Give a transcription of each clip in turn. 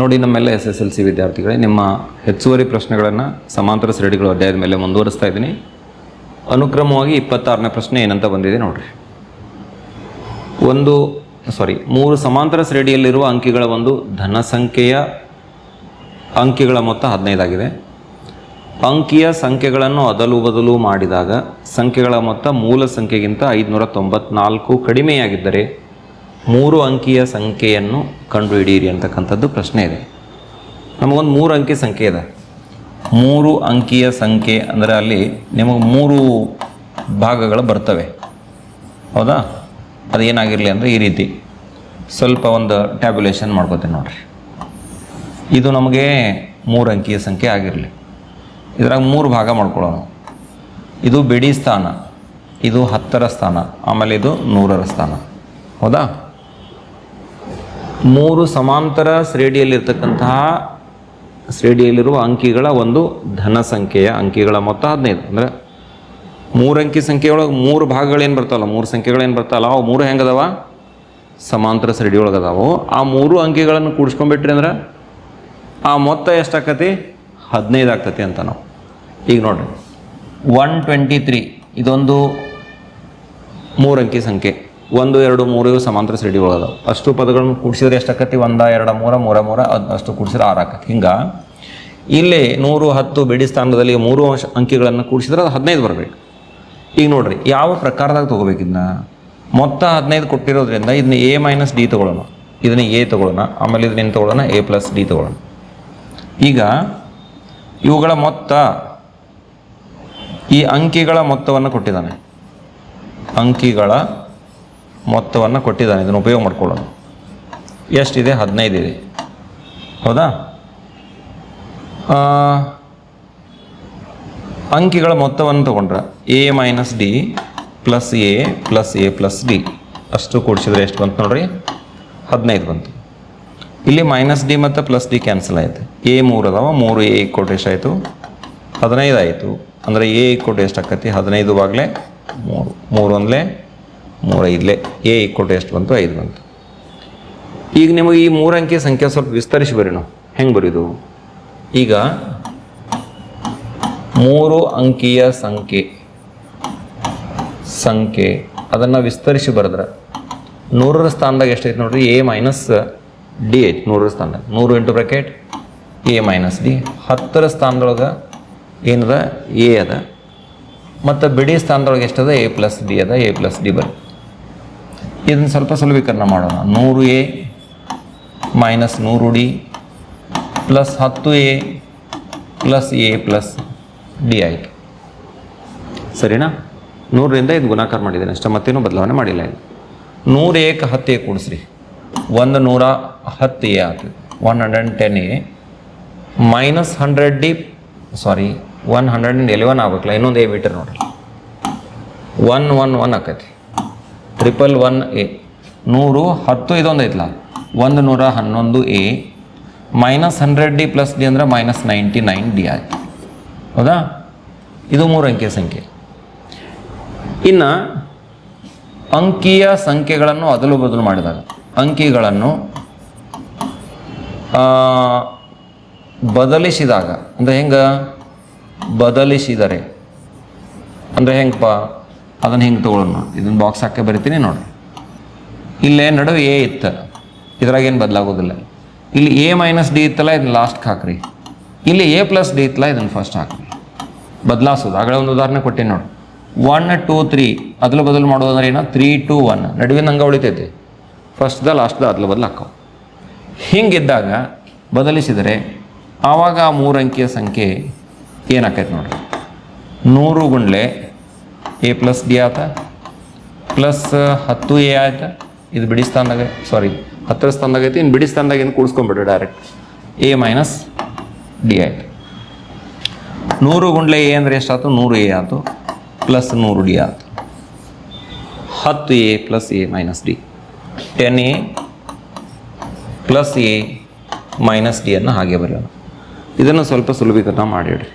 ನೋಡಿ ನಮ್ಮೆಲ್ಲ S S L C ವಿದ್ಯಾರ್ಥಿಗಳೇ, ನಿಮ್ಮ ಹೆಚ್ಚುವರಿ ಪ್ರಶ್ನೆಗಳನ್ನು ಸಮಾಂತರ ಶ್ರೇಣಿಗಳು ಅಧ್ಯಾಯದ ಮೇಲೆ ಮುಂದುವರಿಸ್ತಾ ಇದ್ದೀನಿ. ಅನುಕ್ರಮವಾಗಿ ಇಪ್ಪತ್ತಾರನೇ ಪ್ರಶ್ನೆ ಏನಂತ ಬಂದಿದೆ ನೋಡ್ರಿ. ಒಂದು ಸಾರಿ ಮೂರು ಸಮಾಂತರ ಶ್ರೇಣಿಯಲ್ಲಿರುವ ಅಂಕಿಗಳ ಒಂದು ಧನ ಸಂಖ್ಯೆಯ ಅಂಕಿಗಳ ಮೊತ್ತ ಹದಿನೈದಾಗಿದೆ. ಅಂಕಿಯ ಸಂಖ್ಯೆಗಳನ್ನು ಅದಲು ಬದಲು ಮಾಡಿದಾಗ, ಸಂಖ್ಯೆಗಳ ಮೊತ್ತ ಮೂಲ ಸಂಖ್ಯೆಗಿಂತ ಐದುನೂರ ತೊಂಬತ್ನಾಲ್ಕು ಕಡಿಮೆಯಾಗಿದ್ದರೆ ಮೂರು ಅಂಕಿಯ ಸಂಖ್ಯೆಯನ್ನು ಕಂಡುಹಿಡಿಯಿರಿ ಅಂತಕ್ಕಂಥದ್ದು ಪ್ರಶ್ನೆ ಇದೆ. ನಮಗೊಂದು ಮೂರು ಅಂಕಿ ಸಂಖ್ಯೆ ಇದೆ. ಮೂರು ಅಂಕಿಯ ಸಂಖ್ಯೆ ಅಂದರೆ ಅಲ್ಲಿ ನಿಮಗೆ ಮೂರು ಭಾಗಗಳು ಬರ್ತವೆ. ಹೌದಾ? ಅದು ಏನಾಗಿರಲಿ ಅಂದರೆ ಈ ರೀತಿ. ಸ್ವಲ್ಪ ಒಂದು ಟ್ಯಾಬ್ಯುಲೇಷನ್ ಮಾಡ್ಕೋತೀನಿ ನೋಡ್ರಿ. ಇದು ನಮಗೆ ಮೂರು ಅಂಕಿಯ ಸಂಖ್ಯೆ ಆಗಿರಲಿ. ಇದ್ರಾಗ ಮೂರು ಭಾಗ ಮಾಡ್ಕೊಳ್ಳೋಣ. ಇದು ಬಿಡಿ ಸ್ಥಾನ. ಇದು ಹತ್ತರ ಸ್ಥಾನ. ಆಮೇಲೆ ಇದು ನೂರರ ಸ್ಥಾನ. ಹೌದಾ? ಮೂರು ಸಮಾಂತರ ಶ್ರೇಣಿಯಲ್ಲಿರ್ತಕ್ಕಂತಹ ಶ್ರೇಣಿಯಲ್ಲಿರುವ ಅಂಕಿಗಳ ಒಂದು ಧನ ಸಂಖ್ಯೆಯ ಅಂಕಿಗಳ ಮೊತ್ತ ಹದಿನೈದು. ಅಂದರೆ ಮೂರು ಅಂಕಿ ಸಂಖ್ಯೆಯೊಳಗೆ ಮೂರು ಭಾಗಗಳೇನು ಬರ್ತಾವಲ್ಲ, ಮೂರು ಸಂಖ್ಯೆಗಳೇನು ಬರ್ತಾವಲ್ಲ, ಅವು ಮೂರು ಹೆಂಗದವ? ಸಮಾಂತರ ಶ್ರೇಣಿಯೊಳಗೆ ಅದಾವು ಆ ಮೂರು ಅಂಕಿಗಳನ್ನು ಕೂಡಿಸ್ಕೊಂಡ್ಬಿಟ್ರಿ ಅಂದ್ರೆ ಆ ಮೊತ್ತ ಎಷ್ಟಾಕತಿ? ಹದಿನೈದು ಆಗ್ತತಿ ಅಂತ ನಾವು. ಈಗ ನೋಡ್ರಿ. ಒನ್ ಟ್ವೆಂಟಿ ತ್ರೀ ಇದೊಂದು ಮೂರು ಅಂಕಿ ಸಂಖ್ಯೆ. ಒಂದು, ಎರಡು, ಮೂರು ಇವು ಸಮಾಂತರ ಒಳಗದಾವ ಅಷ್ಟು ಪದಗಳನ್ನು ಕೂಡಿಸಿದ್ರೆ ಎಷ್ಟಾಕತಿ ಒಂದ, ಎರಡು, ಮೂರ ಮೂರ ಮೂರ ಅಷ್ಟು ಕೂಡಿಸಿದ್ರೆ ಆರು ಆಕತಿ. ಹಿಂಗೆ ಇಲ್ಲಿ ನೂರು, ಹತ್ತು ಬಿಡಿ ಸ್ಥಾನದಲ್ಲಿ ಮೂರು ಅಂಕಿಗಳನ್ನು ಕೂಡಿಸಿದ್ರೆ ಅದು ಹದಿನೈದು ಬರಬೇಕು. ಈಗ ನೋಡ್ರಿ, ಯಾವ ಪ್ರಕಾರದಾಗ ಇದನ್ನ. ಮೊತ್ತ ಹದಿನೈದು ಕೊಟ್ಟಿರೋದ್ರಿಂದ ಇದನ್ನ ಎ ಮೈನಸ್ ಡಿ ತೊಗೊಳ್ಳೋಣ. ಇದನ್ನ ಎ ತೊಗೊಳ್ಳೋಣ. ಆಮೇಲೆ ಇದನ್ನೇನು ತೊಗೊಳ್ಳೋಣ? ಎ ಪ್ಲಸ್ ಡಿ ತೊಗೊಳ್ಳೋಣ. ಈಗ ಇವುಗಳ ಮೊತ್ತ ಈ ಅಂಕಿಗಳ ಮೊತ್ತವನ್ನು ಕೊಟ್ಟಿದ್ದಾನೆ. ಅಂಕಿಗಳ ಮೊತ್ತವನ್ನು ಕೊಟ್ಟಿದ್ದಾನೆ, ಇದನ್ನು ಉಪಯೋಗ ಮಾಡ್ಕೊಳ್ಳೋಣ ಎಷ್ಟಿದೆ? ಹದಿನೈದು ಇದೆ. ಹೌದಾ? ಅಂಕಿಗಳ ಮೊತ್ತವನ್ನು ತಗೊಂಡ್ರೆ A minus D plus A plus A plus D ಅಷ್ಟು ಕೂಡಿಸಿದ್ರೆ ಎಷ್ಟು ಬಂತು ನೋಡ್ರಿ? ಹದಿನೈದು ಬಂತು. ಇಲ್ಲಿ ಮೈನಸ್ ಡಿ ಮತ್ತು ಪ್ಲಸ್ ಡಿ ಕ್ಯಾನ್ಸಲ್ ಆಯಿತು. ಎ ಮೂರು ಅದಾವ, ಮೂರು ಎ ಕೊಟ್ಟು ಎಷ್ಟಾಯಿತು ಹದಿನೈದು ಆಯಿತು. ಅಂದರೆ ಎ ಕೊಟ್ಟು ಎಷ್ಟು ಆಕತಿ? ಹದಿನೈದು ಆಗಲೇ ಮೂರು. ಮೂರು ಒಂದಲೇ ಮೂರು ಐದಲೇ ಎ ಕೊಟ್ಟು ಎಷ್ಟು ಬಂತು? ಐದು ಬಂತು. ಈಗ ನಿಮಗೆ ಈ ಮೂರು ಅಂಕಿ ಸಂಖ್ಯೆ ಸ್ವಲ್ಪ ವಿಸ್ತರಿಸಿ ಬರೀ ನಾವು. ಹೆಂಗೆ ಬರೀದು? ಈಗ ಮೂರು ಅಂಕಿಯ ಸಂಖ್ಯೆ ಸಂಖ್ಯೆ, ಅದನ್ನು ವಿಸ್ತರಿಸಿ ಬರೆದ್ರೆ ನೂರರ ಸ್ಥಾನದಾಗ ಎಷ್ಟೈತೆ ನೋಡ್ರಿ? ಎ ಮೈನಸ್ ಡಿ ಐತಿ ನೂರರ ಸ್ಥಾನದಾಗ. ನೂರು into bracket A minus D. ಹತ್ತರ ಸ್ಥಾನದೊಳಗೆ ಏನದ? ಎ ಅದ. ಮತ್ತು ಬಿಡಿ ಸ್ಥಾನದೊಳಗೆ ಎಷ್ಟದ? ಎ ಪ್ಲಸ್ ಡಿ ಅದ. ಎ ಪ್ಲಸ್ ಡಿ ಬರ್ ಇದನ್ನು ಸ್ವಲ್ಪ ಸುಲಭೀಕರಣ ಮಾಡೋಣ. ನೂರು ಎ ಮೈನಸ್ ನೂರು ಡಿ ಪ್ಲಸ್ ಹತ್ತು A plus A plus D ಆಯಿತು. ಸರಿನಾ? ನೂರರಿಂದ ಇದು ಗುಣಾಕಾರ ಮಾಡಿದ್ದೇನೆ. ಅಷ್ಟೇ ಮತ್ತೇನು ಬದಲಾವಣೆ ಮಾಡಿಲ್ಲ ಇದು ನೂರು ಏಕ ಹತ್ತು ಎ ಕೂಡಿಸ್ರಿ. ಒಂದು ನೂರ ಹತ್ತು ಎ ಆಯ್ತು one hundred and ten A. Minus hundred D sorry one hundred and eleven ಆಗ್ಬೇಕಲ್ಲ. ಇನ್ನೊಂದು ಎ ಬಿಟ್ರೆ ನೋಡ್ರಿ. ಒನ್ ಒನ್ ಒನ್ ಆಕೈತಿ. ಟ್ರಿಪಲ್ ಒನ್ ಎ ನೂರು, ಹತ್ತು, ಇದೊಂದು ಐತಲ್ಲ ಒಂದು ನೂರ ಹನ್ನೊಂದು A minus hundred D plus D ಅಂದ್ರೆ ಮೈನಸ್ ನೈಂಟಿ ನೈನ್ ಡಿ ಆಯ್ತು. ಹೌದಾ? ಇದು ಮೂರು ಅಂಕಿಯ ಸಂಖ್ಯೆ. ಇನ್ನು ಅಂಕಿಯ ಸಂಖ್ಯೆಗಳನ್ನು ಅದಲು ಬದಲು ಮಾಡಿದಾಗ, ಅಂಕಿಗಳನ್ನು ಬದಲಿಸಿದಾಗ, ಅಂದರೆ ಹೆಂಗೆ? ಬದಲಿಸಿದರೆ. ಅಂದರೆ ಹೆಂಗಪ್ಪ ಅದನ್ನು ಹಿಂಗೆ ತೊಗೊಳ್ಳೋಣ ಇದನ್ನು ಬಾಕ್ಸ್ ಹಾಕಿ ಬರಿತೀನಿ ನೋಡಿ. ಇಲ್ಲೇ ನಡುವೆ ಎ ಇತ್ತು. ಇದ್ರಾಗ ಏನು ಬದಲಾಗೋದಿಲ್ಲ. ಇಲ್ಲಿ ಎ ಮೈನಸ್ ಡಿ ಇತ್ತಲ್ಲ ಇದನ್ನ ಲಾಸ್ಟ್ಗೆ ಹಾಕ್ರಿ. ಇಲ್ಲಿ ಎ ಪ್ಲಸ್ ಡಿ ಇತ್ತಲ್ಲ ಇದನ್ನು ಫಸ್ಟ್ ಹಾಕ್ರಿ. ಬದಲಾಯಿಸೋದು ಆಗಲೇ ಒಂದು ಉದಾಹರಣೆ ಕೊಟ್ಟೆ ನೋಡಿ. ಒನ್ ಟೂ ತ್ರೀ ಅದಲು ಬದಲು ಮಾಡೋದಂದ್ರೆ ಏನೋ? ತ್ರೀ ಟು ಒನ್ ನಡುವಿನ ಹಂಗೆ ಉಳಿತೈತೆ. ಫಸ್ಟ್ದ ಲಾಸ್ಟ್ದ ಅದಲು ಬದಲು ಹಾಕವು ಹಿಂಗಿದ್ದಾಗ ಬದಲಿಸಿದರೆ ಆವಾಗ ಆ ಮೂರು ಅಂಕಿಯ ಸಂಖ್ಯೆ ಏನಾಕೈತೆ ನೋಡ್ರಿ? ನೂರು ಗುಂಡ್ಲೆ ಎ ಪ್ಲಸ್ ಡಿ ಆತ. ಪ್ಲಸ್ ಹತ್ತು ಎ ಆಯ್ತು. ಇದು ಬಿಡಿ ಸ್ಥಾನದಾಗ ಸಾರಿ ಹತ್ತರ ಸ್ಥಾನದಾಗ ಐತಿ. ಇನ್ನು ಬಿಡಿ ಸ್ಥಾನದಾಗ ಏನು ಕೂಡಿಸ್ಕೊಂಬಿಡ್ರಿ ಡೈರೆಕ್ಟ್ ಎ ಮೈನಸ್ ಡಿ ಆಯ್ತು. ನೂರು ಗುಂಡ್ಲೆ ಎ ಅಂದರೆ ಎಷ್ಟಾಯ್ತು? ನೂರು ಎ ಆಯ್ತು. ಪ್ಲಸ್ ನೂರು ಡಿ ಆಯ್ತು. ಹತ್ತು A plus A minus D ten A plus A minus ಡಿಯನ್ನು ಹಾಗೆ ಬರೆಯೋಣ. ಇದನ್ನು ಸ್ವಲ್ಪ ಸುಲಭೀಕರಣ ಮಾಡಿಡ್ರಿ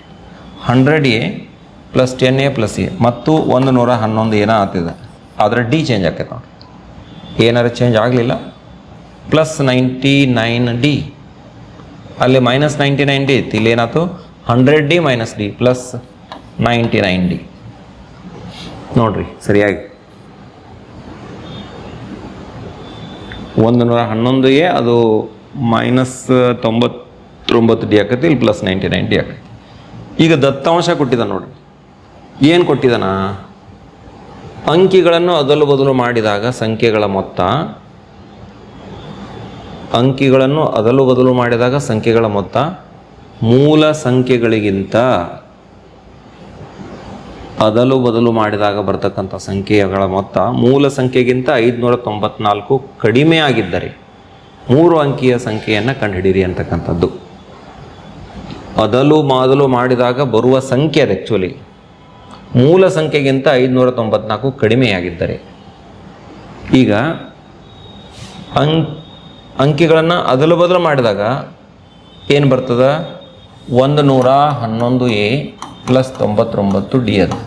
hundred A plus ten A plus A ಮತ್ತು ಒಂದು ನೂರ ಹನ್ನೊಂದು ಏನೋ ಆಗ್ತಿದೆ. ಆದರೆ ಡಿ ಚೇಂಜ್ ಆಕೈತೆ ನೋಡಿ. ಏನಾರು ಚೇಂಜ್ ಆಗಲಿಲ್ಲ. ಪ್ಲಸ್ ನೈಂಟಿ ನೈನ್ ಡಿ ಅಲ್ಲಿ ಮೈನಸ್ ನೈಂಟಿ ನೈನ್ ಡಿ ಇತ್ತು ಇಲ್ಲಿ ಏನಾಯ್ತು? Hundred D minus D plus ninety nine D ನೋಡ್ರಿ, ಸರಿಯಾಗಿ. ಒಂದು ನೂರ ಹನ್ನೊಂದು ಎ, ಅದು ಮೈನಸ್ ತೊಂಬತ್ತೊಂಬತ್ತು ಡಿ ಆಕೈತಿ. ಇಲ್ಲಿ ಪ್ಲಸ್ ನೈಂಟಿ ನೈನ್ ಡಿ ಆಕೈತಿ. ಈಗ ದತ್ತಾಂಶ ಕೊಟ್ಟಿದ್ದ ನೋಡ್ರಿ. ಏನು ಕೊಟ್ಟಿದ್ದಾನ ಅಂಕಿಗಳನ್ನು ಅದಲು ಬದಲು ಮಾಡಿದಾಗ ಸಂಖ್ಯೆಗಳ ಮೊತ್ತ, ಅಂಕಿಗಳನ್ನು ಅದಲು ಬದಲು ಮಾಡಿದಾಗ ಸಂಖ್ಯೆಗಳ ಮೊತ್ತ ಮೂಲ ಸಂಖ್ಯೆಗಳಿಗಿಂತ ಅದಲು ಬದಲು ಮಾಡಿದಾಗ ಬರ್ತಕ್ಕಂಥ ಸಂಖ್ಯೆಗಳ ಮೊತ್ತ ಮೂಲ ಸಂಖ್ಯೆಗಿಂತ ಐದುನೂರ ತೊಂಬತ್ನಾಲ್ಕು ಕಡಿಮೆ ಆಗಿದ್ದರೆ ಮೂರು ಅಂಕಿಯ ಸಂಖ್ಯೆಯನ್ನು ಕಂಡುಹಿಡಿಯಿರಿ ಅಂತಕ್ಕಂಥದ್ದು. ಅದಲು ಮಾದಲು ಮಾಡಿದಾಗ ಬರುವ ಸಂಖ್ಯೆ ಅದು ಆ್ಯಕ್ಚುಲಿ ಮೂಲ ಸಂಖ್ಯೆಗಿಂತ ಐದುನೂರ ತೊಂಬತ್ನಾಲ್ಕು ಕಡಿಮೆಯಾಗಿದ್ದರೆ, ಈಗ ಅಂ ಅಂಕಿಗಳನ್ನು ಅದಲು ಬದಲು ಮಾಡಿದಾಗ ಏನು ಬರ್ತದ? ಒಂದು ನೂರ ಹನ್ನೊಂದು ಎ ಪ್ಲಸ್ ತೊಂಬತ್ತೊಂಬತ್ತು ಡಿ ಅದು.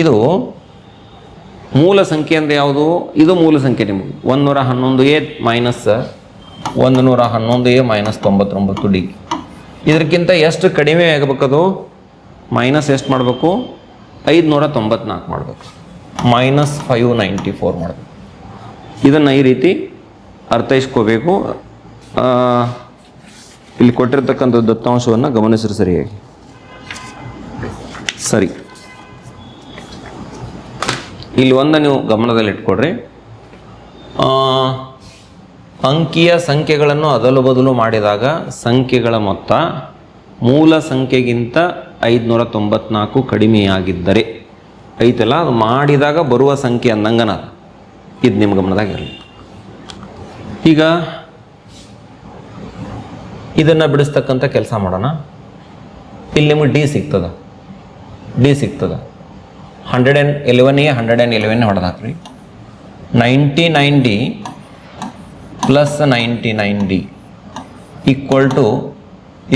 ಇದು ಮೂಲ ಸಂಖ್ಯೆ ಅಂದರೆ ಯಾವುದು? ಇದು ಮೂಲ ಸಂಖ್ಯೆ ನಿಮಗೆ. ಒಂದು ನೂರ ಹನ್ನೊಂದು ಎ ಮೈನಸ್ ಒಂದು ನೂರ ಹನ್ನೊಂದು ಎ ಮೈನಸ್ ತೊಂಬತ್ತೊಂಬತ್ತು ಡಿ. ಇದಕ್ಕಿಂತ ಎಷ್ಟು ಕಡಿಮೆ ಆಗಬೇಕದು? ಮೈನಸ್ ಎಷ್ಟು ಮಾಡಬೇಕು? ಐದುನೂರ ತೊಂಬತ್ನಾಲ್ಕು ಮಾಡಬೇಕು. ಮೈನಸ್ ಫೈವ್ ನೈಂಟಿ ಫೋರ್ ಮಾಡಬೇಕು. ಇದನ್ನು ಈ ರೀತಿ ಅರ್ಥೈಸ್ಕೋಬೇಕು. ಇಲ್ಲಿ ಕೊಟ್ಟಿರ್ತಕ್ಕಂಥ ದತ್ತಾಂಶವನ್ನು ಗಮನಿಸಿರಿ ಸರಿಯಾಗಿ. ಸರಿ. ಇಲ್ಲಿ ಒಂದು ನೀವು ಗಮನದಲ್ಲಿ ಇಟ್ಕೊಡ್ರಿ ಆ, ಅಂಕಿಯ ಸಂಖ್ಯೆಗಳನ್ನು ಅದಲು ಬದಲು ಮಾಡಿದಾಗ ಸಂಖ್ಯೆಗಳ ಮೊತ್ತ ಮೂಲ ಸಂಖ್ಯೆಗಿಂತ ಐದುನೂರ ತೊಂಬತ್ನಾಲ್ಕು ಕಡಿಮೆಯಾಗಿದ್ದರೆ ಐತಲ್ಲ, ಅದು ಮಾಡಿದಾಗ ಬರುವ ಸಂಖ್ಯೆ ಅಂದಂಗನ ಇದು ನಿಮ್ಮ ಗಮನದಾಗ ಇರಲಿ. ಈಗ ಇದನ್ನು ಬಿಡಿಸ್ತಕ್ಕಂಥ ಕೆಲಸ ಮಾಡೋಣ. ಇಲ್ಲಿ ನಿಮಗೆ ಡಿ ಸಿಗ್ತದ. ಡಿ ಸಿಗ್ತದ. Hundred and eleven a, hundred and eleven ಹೊಡೆದು ಹಾಕ್ರಿ ninety nine d plus ninety nine d equal to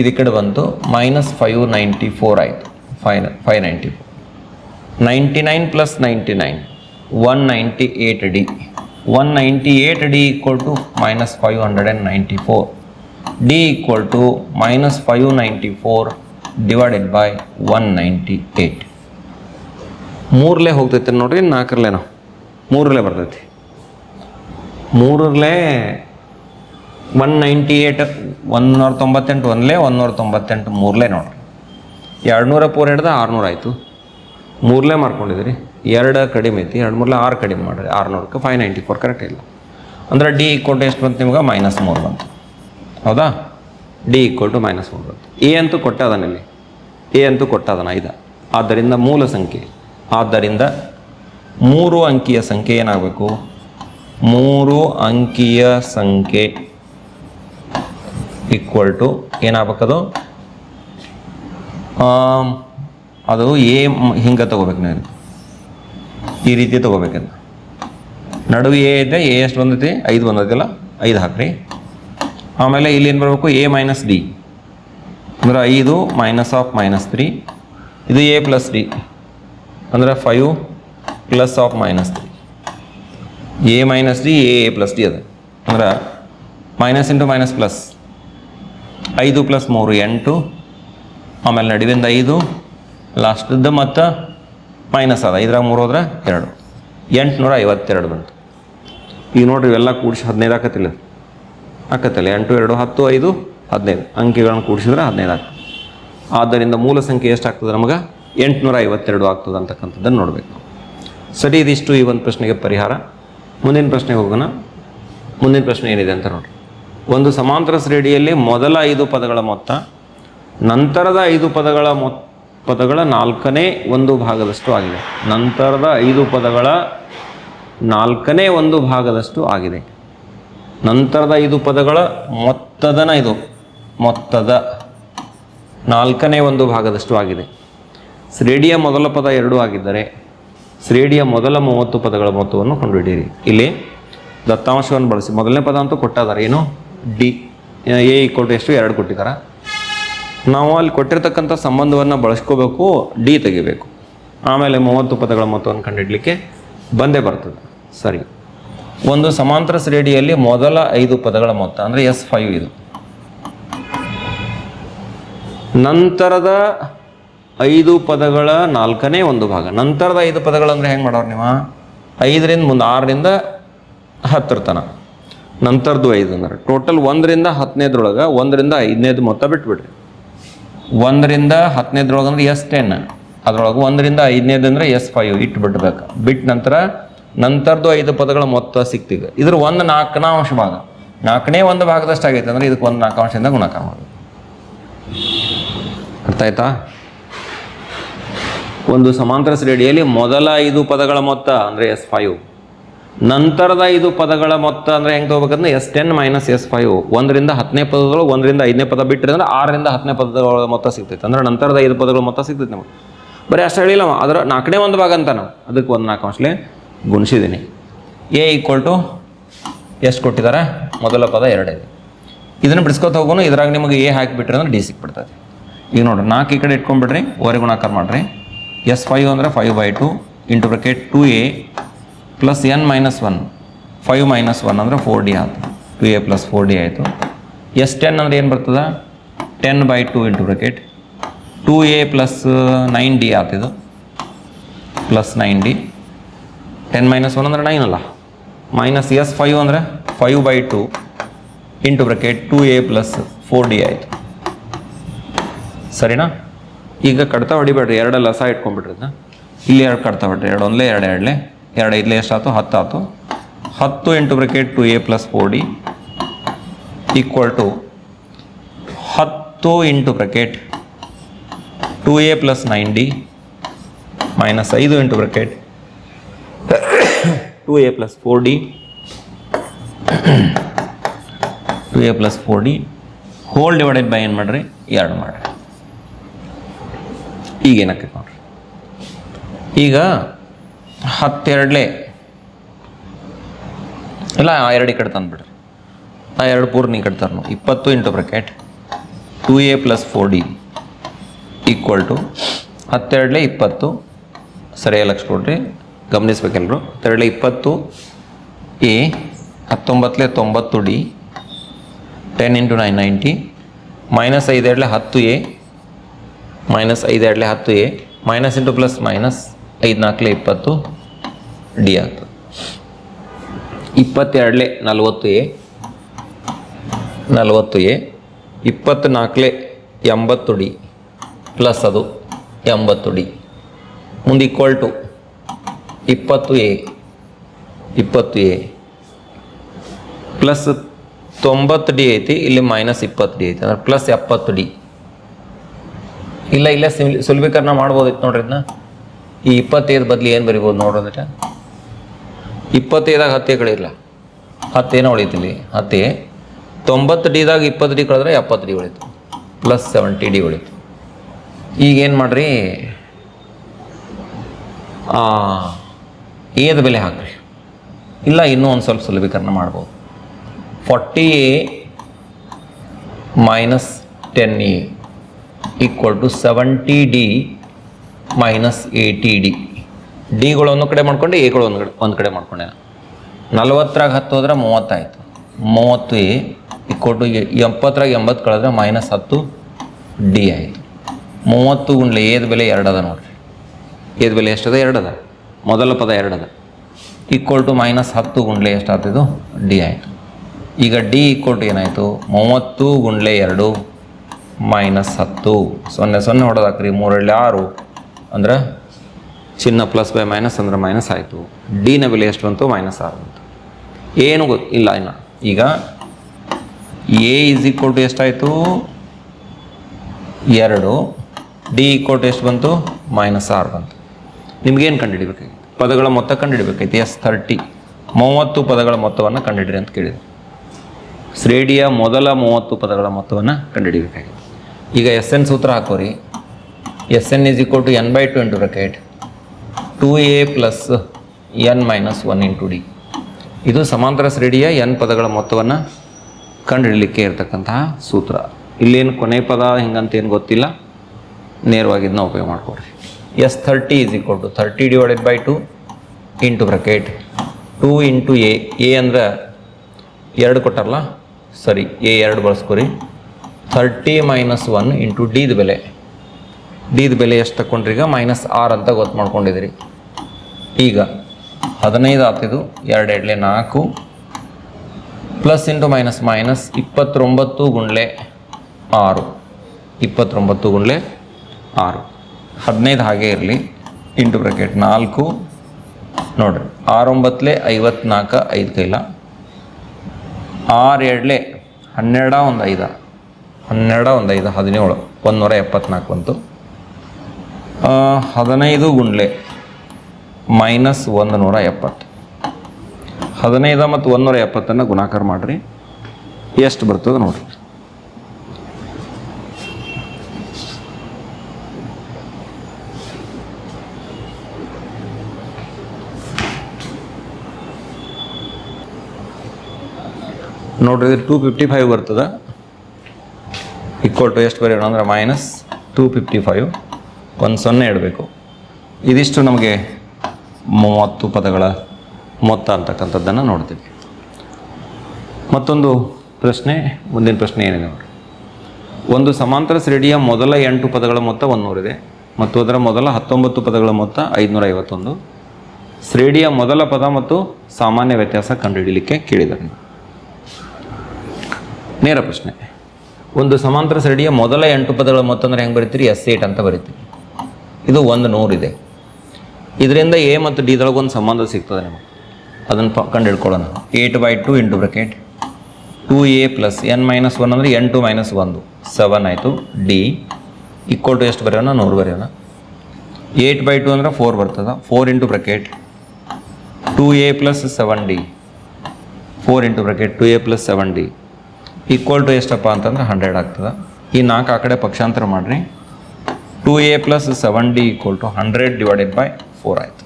ಇದು ಕಡೆ ಬಂತು. ಮೈನಸ್ ಫೈವ್ ನೈಂಟಿ ಫೋರ್ ಆಯಿತು. Five five ninety four ninety nine plus ninety nine one ninety eight d one ninety eight d equal to minus five hundred and ninety four d equal to minus five ninety four divided by one ninety eight ಮೂರಲೇ ಹೋಗ್ತೈತೆ ನೋಡ್ರಿ ನಾಲ್ಕರಲೇನೋ ಮೂರರಲ್ಲೇ ಬರ್ತೈತಿ. ಮೂರರಲ್ಲೇ one ninety eight ಒಂದೂರ ತೊಂಬತ್ತೆಂಟು ಒಂದಲೇ ಒಂದುನೂರ ತೊಂಬತ್ತೆಂಟು ಮೂರಲೇ ನೋಡ್ರಿ ಎರಡು ನೂರ ಪೂರ ಹಿಡ್ದು ಆರುನೂರು ಆಯಿತು. ಮೂರಲೇ ಮಾಡ್ಕೊಂಡಿದ್ರಿ ಎರಡು ಕಡಿಮೆ ಐತಿ, ಎರಡು ಮೂರಲೇ ಆರು ಕಡಿಮೆ ಮಾಡಿರಿ. ಆರುನೂರಕ್ಕೆ ಫೈವ್ ನೈಂಟಿ ಫೋರ್ ಕರೆಕ್ಟ್ ಇಲ್ಲ. ಅಂದ್ರೆ ಡಿ ಈಕ್ವಲ್ ಟು ಎಷ್ಟು ಬಂತು ನಿಮ್ಗೆ? ಮೈನಸ್ ಮೂರು ಬಂತು. ಹೌದಾ? ಡಿ ಈಕ್ವಲ್ ಟು ಮೈನಸ್ ಮೂರು ಬಂತು. ಎ ಅಂತೂ ಕೊಟ್ಟದನಲ್ಲಿ ಎ ಅಂತೂ ಕೊಟ್ಟದನ ಐದ. ಆದ್ದರಿಂದ ಮೂಲ ಸಂಖ್ಯೆ. ಆದ್ದರಿಂದ ಮೂರು ಅಂಕಿಯ ಸಂಖ್ಯೆ ಏನಾಗಬೇಕು? ಮೂರು ಅಂಕಿಯ ಸಂಖ್ಯೆ ಈಕ್ವಲ್ ಟು ಏನಾಗ್ಬೇಕದು? ಅದು ಎ ಹಿಂಗೆ ತಗೋಬೇಕು ನೀವು ಈ ರೀತಿ ತಗೋಬೇಕಂತ ನಡುವೆ ಎ ಇದೆ ಎ ಎಷ್ಟು ಬಂದೈತಿ, ಐದು ಬಂದೈತಿಲ್ಲ, ಐದು ಹಾಕ್ರಿ. ಆಮೇಲೆ ಇಲ್ಲಿ ಏನು ಬರಬೇಕು? ಎ ಮೈನಸ್ ಡಿ ಅಂದ್ರೆ ಐದು ಮೈನಸ್ ಆಫ್ ಮೈನಸ್ ತ್ರೀ ಇದು ಎ ಪ್ಲಸ್ ಡಿ ಅಂದ್ರೆ five plus of minus three a minus d a a plus d ಅದು. ಅಂದ್ರೆ ಮೈನಸ್ ಇಂಟು ಮೈನಸ್ ಪ್ಲಸ್ ಐದು ಪ್ಲಸ್ ಮೂರು ಎಂಟು, ಆಮೇಲೆ ನಡುವಿಂದ ಐದು ಲಾಸ್ಟದ್ದು ಮತ್ತು ಮೈನಸ್ ಅದ. ಐದ್ರಾಗ ಮೂರು ಹೋದ್ರೆ ಎರಡು. ಎಂಟುನೂರ ಐವತ್ತೆರಡು ಬಂತು. ಈಗ ನೋಡ್ರಿ ಇವೆಲ್ಲ ಕೂಡಿಸಿ ಹದಿನೈದು ಆಕತಿಲ್ಲ. ಆಕತ್ತಲ್ಲ ಎಂಟು, ಎರಡು, ಹತ್ತು, ಐದು, ಹದಿನೈದು. ಅಂಕಿಗಳನ್ನು ಕೂಡಿಸಿದ್ರೆ ಹದಿನೈದು ಆಗ್ತದೆ ಆದ್ದರಿಂದ ಮೂಲ ಸಂಖ್ಯೆ ಎಷ್ಟಾಗ್ತದೆ ನಮಗೆ? ಎಂಟುನೂರ ಐವತ್ತೆರಡು ಆಗ್ತದೆ ಅಂತಕ್ಕಂಥದ್ದನ್ನು ನೋಡಬೇಕು ಸರಿ, ಇದಿಷ್ಟು ಈ ಒಂದು ಪ್ರಶ್ನೆಗೆ ಪರಿಹಾರ. ಮುಂದಿನ ಪ್ರಶ್ನೆಗೆ ಹೋಗೋಣ. ಮುಂದಿನ ಪ್ರಶ್ನೆ ಏನಿದೆ ಅಂತ ನೋಡಿ ಒಂದು ಸಮಾಂತರ ಶ್ರೇಣಿಯಲ್ಲಿ ಮೊದಲ ಐದು ಪದಗಳ ಮೊತ್ತ, ನಂತರದ ಐದು ಪದಗಳ ಮೊ ಪದಗಳ ನಾಲ್ಕನೇ ಒಂದು ಭಾಗದಷ್ಟು ಆಗಿದೆ. ನಂತರದ ಐದು ಪದಗಳ ನಾಲ್ಕನೇ ಒಂದು ಭಾಗದಷ್ಟು ಆಗಿದೆ. ನಂತರದ ಐದು ಪದಗಳ ಮೊತ್ತದನ ಇದು, ಮೊತ್ತದ ನಾಲ್ಕನೇ ಒಂದು ಭಾಗದಷ್ಟು ಆಗಿದೆ. ಶ್ರೇಡಿಯ ಮೊದಲ ಪದ ಎರಡು ಆಗಿದ್ದರೆ ಶ್ರೇಡಿಯ ಮೊದಲ ಮೂವತ್ತು ಪದಗಳ ಮೊತ್ತವನ್ನು ಕಂಡುಹಿಡಿಯಿರಿ. ಇಲ್ಲಿ ದತ್ತಾಂಶವನ್ನು ಬಳಸಿ. ಮೊದಲನೇ ಪದ ಅಂತೂ ಕೊಟ್ಟಿದ್ದಾರೆ ಏನು? ಡಿ ಎ ಈಕ್ವಲ್ ಟು ಎಷ್ಟು ಎರಡು ಕೊಟ್ಟಿದ್ದಾರೆ. ನಾವು ಅಲ್ಲಿ ಕೊಟ್ಟಿರ್ತಕ್ಕಂಥ ಸಂಬಂಧವನ್ನು ಬಳಸ್ಕೋಬೇಕು, ಡಿ ತೆಗಿಬೇಕು. ಆಮೇಲೆ ಮೂವತ್ತು ಪದಗಳ ಮೊತ್ತವನ್ನು ಕಂಡುಹಿಡಲಿಕ್ಕೆ ಬಂದೇ ಬರ್ತದೆ. ಸರಿ. ಒಂದು ಸಮಾಂತರ ಶ್ರೇಣಿಯಲ್ಲಿ ಮೊದಲ ಐದು ಪದಗಳ ಮೊತ್ತ, ಅಂದರೆ ಎಸ್ ಫೈವ್ ಇದು. ನಂತರದ ಐದು ಪದಗಳ ನಾಲ್ಕನೇ ಒಂದು ಭಾಗ. ನಂತರದ ಐದು ಪದಗಳಂದ್ರೆ ಹೆಂಗೆ ಮಾಡೋರು ನೀವು? ಐದರಿಂದ ಮುಂದೆ ಆರರಿಂದ ಹತ್ತರ ತನ ನಂತರದ್ದು ಐದು ಅಂದ್ರೆ ಟೋಟಲ್ ಒಂದರಿಂದ ಹತ್ತನೇದ್ರೊಳಗೆ ಒಂದರಿಂದ ಐದನೇದು ಮೊತ್ತ ಬಿಟ್ಬಿಡ್ರಿ. ಒಂದರಿಂದ ಹತ್ತನೇದ್ರೊಳಗೆ ಅಂದ್ರೆ ಎಸ್ ಟೆನ್. ಅದ್ರೊಳಗೆ ಒಂದರಿಂದ ಐದನೇದು ಅಂದ್ರೆ ಎಸ್ ಫೈವ್ ಇಟ್ಟು ಬಿಡ್ಬೇಕು ಬಿಟ್ಟ ನಂತರ ನಂತರದ್ದು ಐದು ಪದಗಳ ಮೊತ್ತ ಸಿಕ್ತಿದೆ ಇದ್ರ ಒಂದು ನಾಲ್ಕನೇ ಅಂಶ ಭಾಗ. ನಾಲ್ಕನೇ ಒಂದು ಭಾಗದಷ್ಟು ಆಗೈತೆ ಅಂದ್ರೆ ಇದಕ್ಕೆ ಒಂದು ನಾಲ್ಕು ಅಂಶದಿಂದ ಗುಣಾಕಾರ ಮಾಡೋದು ಅರ್ಥ ಆಯ್ತಾ? ಒಂದು ಸಮಾಂತರ ಶ್ರೇಣಿಯಲ್ಲಿ ಮೊದಲ ಐದು ಪದಗಳ ಮೊತ್ತ ಅಂದರೆ ಎಸ್ ಫೈವ್. ನಂತರದ ಐದು ಪದಗಳ ಮೊತ್ತ ಅಂದರೆ ಹೆಂಗೆ ತಗೋಬೇಕಂದ್ರೆ s ten minus s five. ಒಂದರಿಂದ ಹತ್ತನೇ ಪದಗಳು ಒಂದರಿಂದ ಐದನೇ ಪದ ಬಿಟ್ಟರೆ ಅಂದ್ರೆ ಆರರಿಂದ ಹತ್ತನೇ ಪದಗಳ ಮೊತ್ತ ಸಿಗ್ತೈತೆ. ಅಂದ್ರೆ ನಂತರದ ಐದು ಪದಗಳ ಮೊತ್ತ ಸಿಗ್ತೈತೆ ನಮಗೆ. ಬರೀ ಅಷ್ಟು ಹೇಳಿಲ್ಲ. ಅದರ ನಾಲ್ಕನೇ ಒಂದು ಭಾಗ ಅಂತ ನಾವು. ಅದಕ್ಕೆ ಒಂದು ನಾಲ್ಕು ಅಂಶಲೆ ಗುಣಿಸಿದ್ದೀನಿ. ಎ ಈಕ್ವಲ್ ಟು ಎಷ್ಟು ಕೊಟ್ಟಿದ್ದಾರೆ. ಮೊದಲ ಪದ ಎರಡೇ. ಇದನ್ನು ಬಿಡಿಸ್ಕೊತ ಹೋಗೋನು ಇದ್ರಾಗ ನಿಮಗೆ ಎ ಹಾಕಿಬಿಟ್ರೆ ಅಂದ್ರೆ ಡಿ ಸಿಕ್ಬಿಡ್ತದೆ ಈಗ ನೋಡ್ರಿ, ನಾಲ್ಕು ಈ ಕಡೆ ಇಟ್ಕೊಂಡ್ಬಿಡ್ರಿ, ಓರೆ ಗುಣಾಕಾರ ಮಾಡಿರಿ. ಎಸ್ ಫೈವ್ ಅಂದರೆ five by two into bracket two a plus n minus one five minus one ಅಂದರೆ ಫೋರ್ ಡಿ ಆಯ್ತು. Two a plus four d ಆಯಿತು. ಎಸ್ ಟೆನ್ ಅಂದರೆ ಏನು ಬರ್ತದೆ? Ten by two into bracket two a plus nine d ಆತಿದು plus nine d ten minus one ಅಂದರೆ nine ಅಲ್ಲ. Minus S five ಅಂದರೆ five by two into bracket two a plus four d ಆಯಿತು. ಸರಿನಾ? ಈಗ ಕಡ್ತಾ ಹೊಡಿಬೇಡ್ರಿ ಎರಡು ಲಸ ಇಟ್ಕೊಂಡ್ಬಿಡ್ರಿ ಇಲ್ಲಿ ಎರಡು ಕಡ್ತಾ ಬಿಡ್ರಿ ಎರಡು ಒಂದಲೇ, ಎರಡು ಎರಡಲೇ. ಎರಡು ಐದಲೇ ಎಷ್ಟಾಯ್ತು? ಹತ್ತಾಯ್ತು. ಹತ್ತು into bracket two a plus four d equal to ಹತ್ತು into bracket two a plus nine d minus ಐದು into bracket two a plus four d two a plus four d whole divided by ಏನು ಮಾಡ್ರಿ? ಎರಡು ಮಾಡ್ರಿ. ಈಗ ಏನಕ್ಕೆ ನೋಡ್ರಿ. ಈಗ ಹತ್ತೆರಡಲೇ. ಇಲ್ಲ, ಆ ಎರಡು ಈ ಕಡೆ ತಂದುಬಿಡ್ರಿ ಆ ಎರಡು ಪೂರ್ಣ ಈ ಕಡೆ ಇಪ್ಪತ್ತು into bracket two a plus four d equal to ಹತ್ತೆರಡಲೇ ಇಪ್ಪತ್ತು. ಸರಿಯಾಗಿ ಲಕ್ಷ ಕೊಡ್ರಿ. ಗಮನಿಸ್ಬೇಕೆಲ್ಲರು ಹತ್ತೆರಡಲೇ ಇಪ್ಪತ್ತು ಎ ಹತ್ತೊಂಬತ್ತಲೇ ತೊಂಬತ್ತು d ten into nine ninety minus ಐದೆರಡಲೆ ಹತ್ತು ಎ ಮೈನಸ್ ಐದೆರಡಲೆ ಹತ್ತು a minus into plus minus ಐದು ನಾಲ್ಕಲೆ ಇಪ್ಪತ್ತು. ಡಿ ಅಂತ. ಇಪ್ಪತ್ತೆರಡಲೆ ನಲವತ್ತು ಎ ನಲವತ್ತು ಎ ಇಪ್ಪತ್ತ್ನಾಲ್ಕಲೆ ಎಂಬತ್ತು ಡಿ, ಪ್ಲಸ್ ಅದು ಎಂಬತ್ತು ಡಿ. ಮುಂದೆ ಈಕ್ವಲ್ ಟು ಇಪ್ಪತ್ತು ಎ ಇಪ್ಪತ್ತು ಎ. ಪ್ಲಸ್ ತೊಂಬತ್ತು ಡಿ ಐತಿ, ಇಲ್ಲಿ ಮೈನಸ್ ಇಪ್ಪತ್ತು ಡಿ ಐತಿ, ಅಂದ್ರೆ ಪ್ಲಸ್ ಎಪ್ಪತ್ತು ಡಿ. ಇಲ್ಲ ಇಲ್ಲ, ಸಿಲ್, ಸುಲಭೀಕರಣ ಮಾಡ್ಬೋದಿತ್ತು ನೋಡ್ರಿ ಇದನ್ನ. ಈ ಇಪ್ಪತ್ತೈದು ಬದಲಿ ಏನು ಬರಿಬೋದು ನೋಡೋದಿಟ ಇಪ್ಪತ್ತೈದಾಗ ಹತ್ತೇ ಕಡೆ ಇಲ್ಲ ಹತ್ತೇನೋ ಉಳಿತಿಲ್ಲಿ ಹತ್ತೇ. ತೊಂಬತ್ತು ಡಿದಾಗ ಇಪ್ಪತ್ತು ಡಿ ಕಳೆದ್ರೆ ಎಪ್ಪತ್ತು ಡಿ ಉಳಿತು ಪ್ಲಸ್ ಸೆವೆಂಟಿ ಡಿ ಉಳಿತು ಈಗೇನು ಮಾಡ್ರಿ? ಏದ ಬೆಲೆ ಹಾಕ್ರಿ. ಇಲ್ಲ, ಇನ್ನೂ ಒಂದು ಸ್ವಲ್ಪ ಸುಲಭೀಕರಣ ಮಾಡ್ಬೋದು. Forty a minus ten a equal to seventy d minus eighty d. ಡಿಗಳು ಒಂದು ಕಡೆ ಮಾಡ್ಕೊಂಡು, ಎಗಳು ಒಂದು ಕಡೆ ಒಂದು ಕಡೆ ಮಾಡ್ಕೊಂಡೆ ನಲ್ವತ್ತರಾಗ ಹತ್ತು ಹೋದ್ರೆ ಮೂವತ್ತಾಯಿತು. ಮೂವತ್ತು ಎ ಕೊಟ್ಟು ಟು ಎಪ್ಪತ್ತರಾಗ ಎಂಬತ್ತು ಕಳೆದ್ರೆ ಮೈನಸ್ ಹತ್ತು ಡಿ ಆಯಿತು. ಮೂವತ್ತು ಗುಂಡ್ಲೆ ಏದ ಬೆಲೆ ಎರಡದ ನೋಡ್ರಿ. ಏದ ಬೆಲೆ ಎಷ್ಟದ ಎರಡದ ಮೊದಲ ಪದ ಎರಡದ ಈಕ್ವಲ್ ಟು ಮೈನಸ್ ಹತ್ತು ಗುಂಡ್ಲೆ ಎಷ್ಟಾಗ್ತಿದ್ದು ಡಿ ಆಯಿತು. ಈಗ ಡಿ ಈಕ್ವಲ್ ಟು ಏನಾಯಿತು? ಮೂವತ್ತು ಗುಂಡ್ಲೆ ಎರಡು ಮೈನಸ್ ಹತ್ತು. ಸೊನ್ನೆ ಸೊನ್ನೆ ಹೊಡೆದಾಕ್ರಿ. ಮೂರಳ್ಳಿ ಆರು ಅಂದ್ರೆ ಚಿಹ್ನ ಪ್ಲಸ್ ಬೈ ಮೈನಸ್ ಅಂದ್ರೆ ಮೈನಸ್ ಆಯಿತು. ಡಿನ ಬೆಲೆ ಎಷ್ಟು ಬಂತು? ಮೈನಸ್ ಆರು ಬಂತು. ಏನು ಗೊತ್ತು ಇಲ್ಲ ಇನ್ನು ಈಗ ಎ ಇಸ್ ಈಕ್ವಲ್ ಟು ಎಷ್ಟಾಯಿತು? ಎರಡು. ಡಿ ಈಕ್ವಲ್ ಟು ಎಷ್ಟು ಬಂತು? ಮೈನಸ್ ಆರು ಬಂತು. ನಿಮ್ಗೇನು ಕಂಡುಹಿಡಿಬೇಕಾಗಿತ್ತು ಪದಗಳ ಮೊತ್ತ ಕಂಡುಹಿಡಬೇಕಾಯ್ತು. ಎಸ್ ಥರ್ಟಿ ಮೂವತ್ತು ಪದಗಳ ಮೊತ್ತವನ್ನು ಕಂಡುಹಿಡಿರಿ ಅಂತ ಕೇಳಿದ್ರು ಶ್ರೇಣಿಯ ಮೊದಲ ಮೂವತ್ತು ಪದಗಳ ಮೊತ್ತವನ್ನು ಕಂಡುಹಿಡಿಬೇಕಾಗಿತ್ತು ಈಗ ಎಸ್ ಎನ್ ಸೂತ್ರ ಹಾಕೋರಿ. S n is equal to n by two into bracket two a plus n minus one into d ಇದು ಸಮಾಂತರ ಶ್ರೇಣಿಯ ಎನ್ ಪದಗಳ ಮೊತ್ತವನ್ನು ಕಂಡುಹಿಡಲಿಕ್ಕೆ ಇರತಕ್ಕಂತಹ ಸೂತ್ರ. ಇಲ್ಲೇನು ಕೊನೆ ಪದ ಹಿಂಗಂತೇನು ಗೊತ್ತಿಲ್ಲ. ನೇರವಾಗಿ ಇದನ್ನ ಉಪಯೋಗ ಮಾಡ್ಕೊಡ್ರಿ. S thirty is equal to thirty divided by two into bracket two into a a ಅಂದರೆ ಎರಡು ಕೊಟ್ಟಾರಲ್ಲ? ಸರಿ ಎ ಎರಡು ಬಳಸ್ಕೊರಿ. ಥರ್ಟಿ ಮೈನಸ್ ಒನ್ ಇಂಟು ಡಿದ ಬೆಲೆ. ಡಿದ ಬೆಲೆ ಎಷ್ಟು ತಗೊಂಡ್ರಿ ಈಗ? ಮೈನಸ್ ಆರ್ ಅಂತ ಗೊತ್ತು ಮಾಡ್ಕೊಂಡಿದ್ದೀರಿ. ಈಗ ಹದಿನೈದು ಆಗ್ತಿದ್ದು, ಎರಡು ಎಡ್ಲೆ ನಾಲ್ಕು ಪ್ಲಸ್ ಇಂಟು ಮೈನಸ್ ಮೈನಸ್ ಇಪ್ಪತ್ತೊಂಬತ್ತು ಗುಂಡ್ಲೆ ಆರು. ಇಪ್ಪತ್ತೊಂಬತ್ತು ಗುಂಡ್ಲೆ ಆರು. ಹದಿನೈದು ಹಾಗೆ ಇರಲಿ. ಇಂಟು ಬ್ರಾಕೆಟ್ ನಾಲ್ಕು. ನೋಡ್ರಿ ಆರೊಂಬತ್ತಲೆ ಐವತ್ನಾಲ್ಕು ಐದು ಕೈಲ. ಆರು ಎರಡಲೆ ಹನ್ನೆರಡ ಒಂದು ಐದ. ಹನ್ನೆರಡ ಒಂದು ಐದು, ಹದಿನೇಳು ಒಂದು ನೂರ ಎಪ್ಪತ್ನಾಲ್ಕು ಬಂತು. ಹದಿನೈದು ಗುಂಡ್ಲೆ ಮೈನಸ್ ಒಂದು ನೂರ ಎಪ್ಪತ್ತು ಹದಿನೈದು ಮತ್ತು ಒಂದೂರ ಎಪ್ಪತ್ತನ್ನು ಗುಣಾಕಾರ ಮಾಡಿರಿ. ಎಷ್ಟು ಬರ್ತದೆ ನೋಡಿರಿ. ನೋಡ್ರಿ ಇದು ಟೂ ಫಿಫ್ಟಿ ಫೈವ್ ಬರ್ತದೆ. ಈಕ್ವಲ್ ಟು ಎಷ್ಟು ಬರೆಯೋಣ ಅಂದ್ರೆ ಮೈನಸ್ ಟೂ ಫಿಫ್ಟಿ ಫೈವ್ ಒಂದು ಸೊನ್ನೆ ಇಡಬೇಕು. ಇದಿಷ್ಟು ನಮಗೆ ಮೂವತ್ತು ಪದಗಳ ಮೊತ್ತ ಅಂತಕ್ಕಂಥದ್ದನ್ನು ನೋಡ್ತೀವಿ. ಮತ್ತೊಂದು ಪ್ರಶ್ನೆ, ಮುಂದಿನ ಪ್ರಶ್ನೆ ಏನಿದೆ ನೋಡಿ ಒಂದು ಸಮಾಂತರ ಶ್ರೇಣಿಯ ಮೊದಲ ಎಂಟು ಪದಗಳ ಮೊತ್ತ ಒಂದೂರಿದೆ ಮತ್ತು ಅದರ ಮೊದಲ ಹತ್ತೊಂಬತ್ತು ಪದಗಳ ಮೊತ್ತ ಐದುನೂರ ಐವತ್ತೊಂದು ಶ್ರೇಣಿಯ ಮೊದಲ ಪದ ಮತ್ತು ಸಾಮಾನ್ಯ ವ್ಯತ್ಯಾಸ ಕಂಡುಹಿಡಿಯಲಿಕ್ಕೆ ಕೇಳಿದ್ದಾರೆ ನೇರ ಪ್ರಶ್ನೆ. ಒಂದು ಸಮಾಂತರ ಶ್ರೇಣಿಯ ಮೊದಲ ಎಂಟು ಪದಗಳ ಮೊತ್ತ ಅಂದರೆ ಹೆಂಗೆ ಬರೀತೀರಿ? ಎಸ್ ಏಟ್ ಅಂತ ಬರೀತೀರಿ. ಇದು ಒಂದು ನೂರಿದೆ ಇದರಿಂದ ಎ ಮತ್ತು ಡಿದೊಳಗೆ ಒಂದು ಸಂಬಂಧ ಸಿಗ್ತದೆ ನಿಮಗೆ. ಅದನ್ನು ಪ ಕಂಡು ಹಿಡ್ಕೊಳ್ಳೋಣ eight by two into bracket two a plus n minus one ಅಂದರೆ ಎಂಟು ಮೈನಸ್ ಒಂದು. ಸೆವೆನ್ ಆಯಿತು. ಡಿ ಈಕ್ವಲ್ ಟು ಎಷ್ಟು ಬರೆಯೋಣ? ನೂರು ಬರೆಯೋಣ. ಏಟ್ ಬೈ ಟು ಅಂದರೆ ಫೋರ್ ಬರ್ತದೆ. Four into bracket two a plus seven d four into bracket two a plus seven d equal to ಎಷ್ಟಪ್ಪ ಅಂತಂದ್ರೆ ಹಂಡ್ರೆಡ್ ಆಗ್ತದೆ. ಈ ನಾಲ್ಕು ಆ ಕಡೆ ಪಕ್ಷಾಂತರ ಮಾಡಿರಿ. Two a plus seven d equal to hundred divided by four ಆಯಿತು.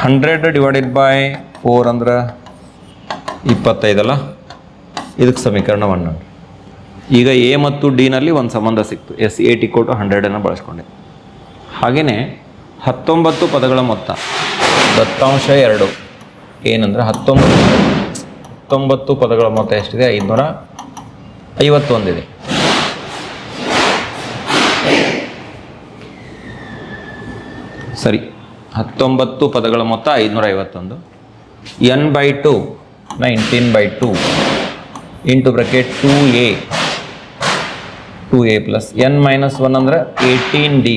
ಹಂಡ್ರೆಡ್ ಡಿವೈಡೆಡ್ ಬೈ ಫೋರ್ ಅಂದ್ರೆ ಇಪ್ಪತ್ತೈದಲ್ಲ ಇದಕ್ಕೆ ಸಮೀಕರಣ ಒನ್ ಈಗ ಎ ಮತ್ತು ಡಿನಲ್ಲಿ ಒಂದು ಸಂಬಂಧ ಸಿಕ್ತು. ಎಸ್ ಏಟ್ ಈಕ್ವಲ್ ಟು ಹಂಡ್ರೆಡನ್ನು ಬಳಸ್ಕೊಂಡೆ. ಹಾಗೆಯೇ ಹತ್ತೊಂಬತ್ತು ಪದಗಳ ಮೊತ್ತ. ದತ್ತಾಂಶ ಎರಡು. ಏನಂದ್ರೆ ಹತ್ತೊಂಬತ್ತು ಹತ್ತೊಂಬತ್ತು ಪದಗಳ ಮೊತ್ತ ಎಷ್ಟಿದೆ? ಐದುನೂರ ಐವತ್ತೊಂದಿದೆ. ಸರಿ, ಹತ್ತೊಂಬತ್ತು ಪದಗಳ ಮೊತ್ತ ಐದುನೂರ ಐವತ್ತೊಂದು N by two, nineteen by two, into bracket two A two A plus N minus one ಅಂದ್ರೆ ಏಯ್ಟೀನ್ ಡಿ.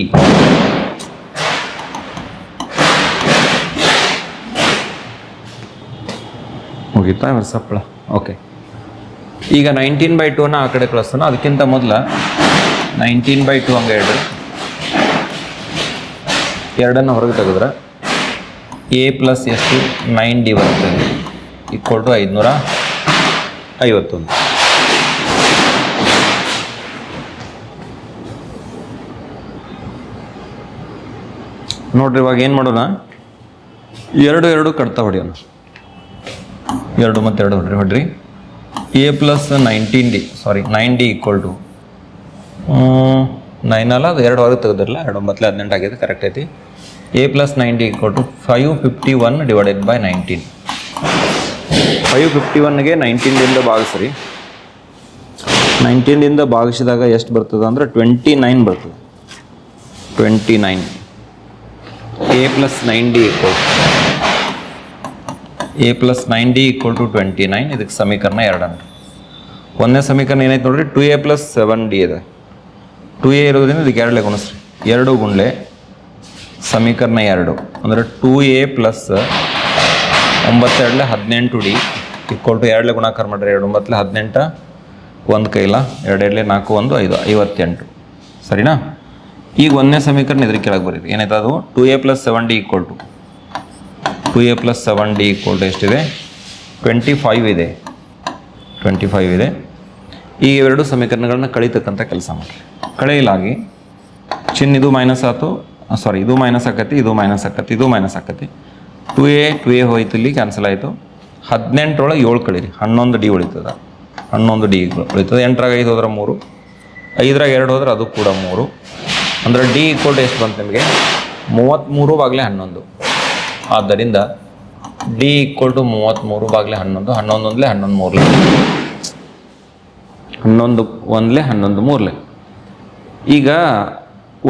ಮುಗೀತಾ ಇವ್ರ ಸಪ್ಪಳ? ಓಕೆ ಈಗ ನೈನ್ಟೀನ್ ಬೈ ಟೂನ ಆ ಕಡೆ ಕಳಿಸೋಣ ಅದಕ್ಕಿಂತ ಮೊದಲ ನೈನ್ಟೀನ್ ಬೈ ಟು ಹಂಗೆ ಹೇಳ್ರಿ. ಎರಡನ್ನು ಹೊರಗೆ ತೆಗೆದ್ರೆ ಎ ಪ್ಲಸ್ ಎಷ್ಟು ನೈನ್ ಡಿ ಬರ್ತದೆ ಈಕ್ವಲ್ ಟು ಐದುನೂರ ಐವತ್ತೊಂದು ನೋಡ್ರಿ, ಇವಾಗ ಏನು ಮಾಡೋಣ? ಎರಡು ಎರಡು ಕಡ್ತಾ ಹೊಡಿಯೋಣ. ಎರಡು ಮತ್ತು ಎರಡು ಹೊಡ್ರಿ. ಹೊಡ್ರಿ a plus nineteen d sorry nine d equal to nine ಅಲ್ಲ, ಅದು ಎರಡು ಹೊರಗೆ ತೆಗೆದಿರಲ್ಲ, ಎರಡು ಒಂಬತ್ತಲೆ ಹದಿನೆಂಟು ಆಗಿದೆ ಕರೆಕ್ಟ್ ಐತಿ. A plus ninety equal to five fifty one divided by nineteen five fifty ಒನ್ಗೆ ನೈನ್ಟೀನ್ದಿಂದ ಭಾಗಿಸ್ರಿ. ನೈನ್ಟೀನ್ದಿಂದ ಭಾಗಿಸಿದಾಗ ಎಷ್ಟು ಬರ್ತದೆ ಅಂದ್ರೆ ಟ್ವೆಂಟಿ ನೈನ್ ಬರ್ತದೆ. Twenty nine a plus ninety equal a plus ninety equal to twenty nine ಇದಕ್ಕೆ ಸಮೀಕರಣ ಎರಡನ್ನು ಒಂದನೇ ಸಮೀಕರಣ ಏನೈತೆ ನೋಡ್ರಿ? Two a plus seven d ಇದೆ. ಟು ಎ ಇರೋದ್ರಿಂದ ಇದಕ್ಕೆ ಎರಡಲೆ ಗುಣಿಸ್ರಿ. ಎರಡು ಗುಂಡ್ಲೆ ಸಮೀಕರಣ ಎರಡು. ಅಂದರೆ ಟೂ ಎ ಪ್ಲಸ್ ಒಂಬತ್ತೆರಡಲೆ ಹದಿನೆಂಟು ಡಿ ಇಕ್ವಲ್ ಟು ಎರಡಲೆ ಗುಣಾಕಾರ ಮಾಡಿರಿ ಎರಡು ಒಂಬತ್ತಲೆ ಹದಿನೆಂಟ, ಒಂದು ಕೈಲ ಎರಡೆರಡಲೆ ನಾಲ್ಕು, ಒಂದು, ಐದು, ಐವತ್ತೆಂಟು. ಸರಿನಾ? ಈಗ ಒಂದನೇ ಸಮೀಕರಣ ಇದ್ರ ಕೆಳಗೆ ಬರೀರಿ. ಏನಾಯ್ತು ಅದು? Two a plus seven d equal to two a plus seven d equal to ಎಷ್ಟಿದೆ? ಟ್ವೆಂಟಿ ಫೈವ್ ಇದೆ. ಟ್ವೆಂಟಿ ಫೈವ್ ಇದೆ. ಈ ಎರಡು ಸಮೀಕರಣಗಳನ್ನ ಕಳೀತಕ್ಕಂಥ ಕೆಲಸ ಮಾಡಿರಿ. ಕಳೆಯಲಾಗಿ ಚಿನ್ನಿದು ಮೈನಸ್ ಆಯ್ತು ಸಾರಿ ಇದು ಮೈನಸ್ ಆಕತಿ, ಇದು ಮೈನಸ್ ಆಕತಿ, ಇದು ಮೈನಸ್ ಆಕತಿ. ಟು ಎ ಟು ಎ ಹೋಯ್ತು, ಇಲ್ಲಿ ಕ್ಯಾನ್ಸಲ್ ಆಯಿತು. ಹದಿನೆಂಟರೊಳಗೆ ಏಳು ಕಳೀರಿ. ಹನ್ನೊಂದು ಡಿ ಉಳಿತದ. ಹನ್ನೊಂದು ಡಿ ಉಳಿತದೆ. ಎಂಟರಾಗ ಐದು ಹೋದ್ರೆ ಮೂರು. ಐದರಾಗ ಎರಡು ಹೋದ್ರೆ ಅದು ಕೂಡ ಮೂರು. ಅಂದರೆ ಡಿ ಈಕ್ವಲ್ ಟು ಎಷ್ಟು ಬಂತು ನಿಮಗೆ? ಮೂವತ್ತ್ಮೂರು ಬಾಗಿಲೆ ಹನ್ನೊಂದು. ಆದ್ದರಿಂದ ಡಿ ಈಕ್ವಲ್ ಟು ಮೂವತ್ತ್ಮೂರು ಬಾಗಿಲೆ ಹನ್ನೊಂದು. ಹನ್ನೊಂದು ಒಂದಲೇ ಹನ್ನೊಂದು ಮೂರಲೆ. ಹನ್ನೊಂದು ಒಂದಲೇ ಹನ್ನೊಂದು ಮೂರಲೆ. ಈಗ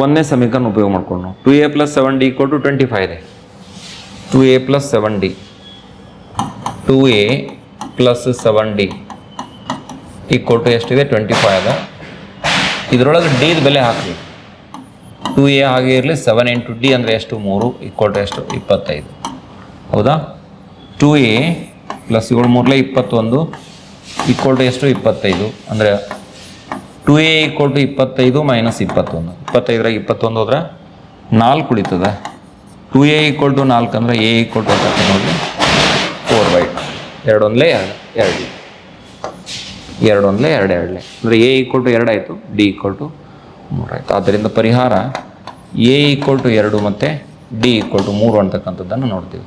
ಒಂದನೇ ಸಮೀಕರಣ ಉಪಯೋಗ ಮಾಡ್ಕೊಂಡು. Two a plus seven d equal to twenty five ಇದೆ two a plus seven d two a plus seven d equal to ಎಷ್ಟಿದೆ? ಟ್ವೆಂಟಿ ಫೈವ್ ಅದ. ಇದರೊಳಗೆ ಡಿದ ಬೆಲೆ ಹಾಕಿ ಟು ಎ ಹಾಗೆ ಇರಲಿ ಸೆವೆನ್ ಇಂಟು ಡಿ ಅಂದರೆ ಎಷ್ಟು? ಮೂರು ಈಕ್ವಲ್ ಟು ಎಷ್ಟು? ಇಪ್ಪತ್ತೈದು. ಹೌದಾ? ಟು ಎ ಪ್ಲಸ್ ಏಳು ಮೂರಲೆ ಇಪ್ಪತ್ತೊಂದು ಈಕ್ವಲ್ ಟು ಎಷ್ಟು? ಇಪ್ಪತ್ತೈದು. ಅಂದರೆ ಟು ಎ ಈಕ್ವಲ್ ಟು ಇಪ್ಪತ್ತೈದು ಮೈನಸ್ ಇಪ್ಪತ್ತೊಂದು. ಇಪ್ಪತ್ತೈದರಾಗ ಇಪ್ಪತ್ತೊಂದು ಹೋದ್ರೆ ನಾಲ್ಕು ಉಳಿತದೆ. ಟು ಎ ಈಕ್ವಲ್ ಟು ನಾಲ್ಕು ಅಂದರೆ ಎ ಈಕ್ವಲ್ ಟು ಅಂತ ನೋಡಿ. ಫೋರ್ ಬೈ ಎರಡು ಒಂದಲೇ ಎರಡು ಎರಡು. ಎರಡು ಒಂದಲೇ ಎರಡು, ಎರಡಲೇ. ಅಂದರೆ ಎ ಈಕ್ವಲ್ ಟು ಎರಡು ಆಯಿತು ಡಿ ಈಕ್ವಲ್ ಟು ಮೂರು ಆಯಿತು. ಆದ್ದರಿಂದ ಪರಿಹಾರ ಎ ಈಕ್ವಲ್ ಟು ಎರಡು ಮತ್ತು ಡಿ ಈಕ್ವಲ್ ಟು ಮೂರು ಅಂತಕ್ಕಂಥದ್ದನ್ನು ನೋಡ್ತೀವಿ.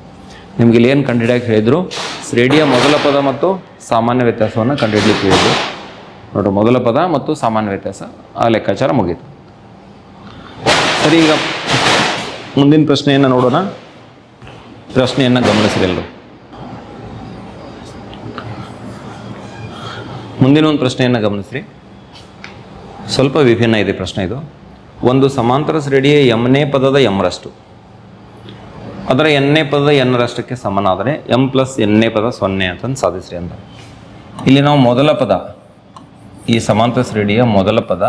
ನಿಮಗೆ ಇಲ್ಲಿ ಏನು ಕಂಡುಹಿಡಿಯಕ್ಕೆ ಹೇಳಿದರು? ಶ್ರೇಣಿಯ ಮೊದಲ ಪದ ಮತ್ತು ಸಾಮಾನ್ಯ ವ್ಯತ್ಯಾಸವನ್ನು ಕಂಡುಹಿಡಿಯಕ್ಕೆ ಹೇಳಿದರು. ನೋಡ್ರಿ, ಮೊದಲ ಪದ ಮತ್ತು ಸಾಮಾನ್ಯ ವ್ಯತ್ಯಾಸ. ಆ ಲೆಕ್ಕಾಚಾರ ಮುಗೀತು. ಸರಿ, ಈಗ ಮುಂದಿನ ಪ್ರಶ್ನೆಯನ್ನು ನೋಡೋಣ. ಪ್ರಶ್ನೆಯನ್ನು ಗಮನಿಸಿದೆಲ್ಲರೂ ಮುಂದಿನ ಒಂದು ಪ್ರಶ್ನೆಯನ್ನು ಗಮನಿಸ್ರಿ. ಸ್ವಲ್ಪ ವಿಭಿನ್ನ ಇದೆ ಪ್ರಶ್ನೆ ಇದು. ಒಂದು ಸಮಾಂತರ ಶ್ರೇಣಿಯ ಎಮ್ನೇ ಪದದ ಎಮ್ರಷ್ಟು ಅದರ ಎನ್ನೇ ಪದದ ಎನ್ನರಷ್ಟಕ್ಕೆ ಸಮನಾದರೆ ಎಂ ಪ್ಲಸ್ ಎನ್ನೇ ಪದ ಸೊನ್ನೆ ಅಂತಂದು ಸಾಧಿಸ್ರಿ ಅಂತ. ಇಲ್ಲಿ ನಾವು ಮೊದಲ ಪದ ಈ ಸಮಾಂತರ ಶ್ರೇಣಿಯ ಮೊದಲ ಪದ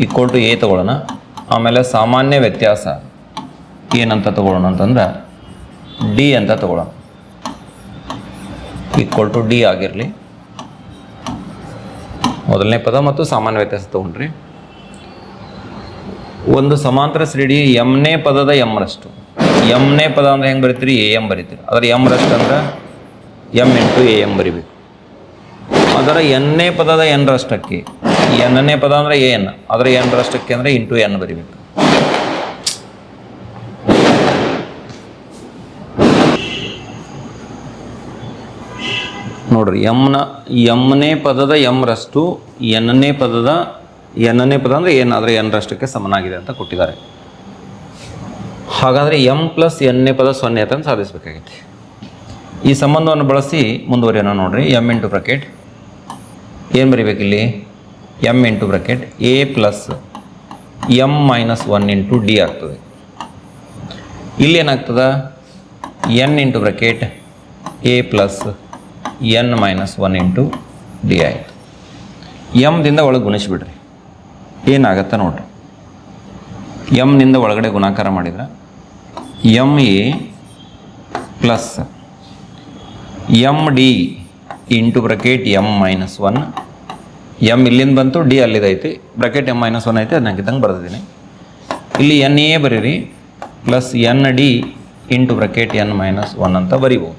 ಈಕ್ವಲ್ ಟು ಎ ತಗೊಳ್ಳೋಣ. ಆಮೇಲೆ ಸಾಮಾನ್ಯ ವ್ಯತ್ಯಾಸ ಏನಂತ ತಗೊಳ್ಳೋಣ ಅಂತಂದ್ರೆ ಡಿ ಅಂತ ತಗೊಳ್ಳೋಣ. ಈಕ್ವಲ್ ಟು ಡಿ ಆಗಿರಲಿ. ಮೊದಲನೇ ಪದ ಮತ್ತು ಸಾಮಾನ್ಯ ವ್ಯತ್ಯಾಸ ತಗೊಂಡ್ರಿ. ಒಂದು ಸಮಾಂತರ ಶ್ರೇಣಿ ಎಮ್ನೇ ಪದದ ಎಮ್ರಷ್ಟು ಎಮ್ನೇ ಪದ ಅಂದ್ರೆ ಹೆಂಗೆ ಬರೀತೀರಿ? A M ಬರೀತೀರಿ. ಅದರ ಎಂ ರಷ್ಟು ಅಂದ್ರೆ ಎಂ ಇಂಟು ಎ ಎಂ ಬರಿಬೇಕು. ಅದರ ಎನ್ನೇ ಪದದ ಎನ್ ರಷ್ಟಕ್ಕೆ ಎನ್ನನೇ ಪದ ಅಂದ್ರೆ ಎ ಎನ್ ಅದರ ಎನ್ ರಷ್ಟಕ್ಕೆ ಅಂದರೆ ಇಂಟು ಎನ್ ಬರಿಬೇಕು. ನೋಡ್ರಿ, ಎಮ್ನ, ಎಮ್ನೇ ಪದದ ಎಂ ರಷ್ಟು ಎನ್ನನೇ ಪದದ, ಎನ್ನೇ ಪದ ಅಂದರೆ ಏನು? ಆದರೆ ಎನ್ ರಷ್ಟಕ್ಕೆ ಸಮನಾಗಿದೆ ಅಂತ ಕೊಟ್ಟಿದ್ದಾರೆ. ಹಾಗಾದರೆ ಎಂ ಪ್ಲಸ್ ಎನ್ನೇ ಪದ ಸೊನ್ನೆ ಅಂತ ಸಾಧಿಸಬೇಕಾಗೈತಿ. ಈ ಸಂಬಂಧವನ್ನು ಬಳಸಿ ಮುಂದುವರಿಯೋಣ ನೋಡ್ರಿ, ಎಂ ಇಂಟು ಬ್ರಕೆಟ್. ಏನು ಬರಿಬೇಕಿಲ್ಲಿ? M into bracket a plus m minus one into d ಆಗ್ತದೆ. ಇಲ್ಲಿ ಏನಾಗ್ತದ? N into bracket a plus n minus one into d ಆಯಿತು. ಎಮ್ದಿಂದ ಒಳಗೆ ಗುಣಿಸ್ಬಿಡ್ರಿ. ಏನಾಗತ್ತೆ ನೋಡ್ರಿ. ಎಮ್ನಿಂದ ಒಳಗಡೆ ಗುಣಾಕಾರ ಮಾಡಿದ್ರೆ m a plus m d into bracket m minus one. M ಇಲ್ಲಿಂದ ಬಂತು, ಡಿ ಅಲ್ಲಿದೈತಿ ಬ್ರಕೆಟ್ ಎಂ ಮೈನಸ್ ಒನ್ ಐತೆ ಅದನ್ನ ಇದ್ದಂಗೆ ಬರೆದಿದ್ದೀನಿ. ಇಲ್ಲಿ ಎನ್ ಎ ಬರೀರಿ, plus n d into bracket n minus one ಅಂತ ಬರಿಬೋದು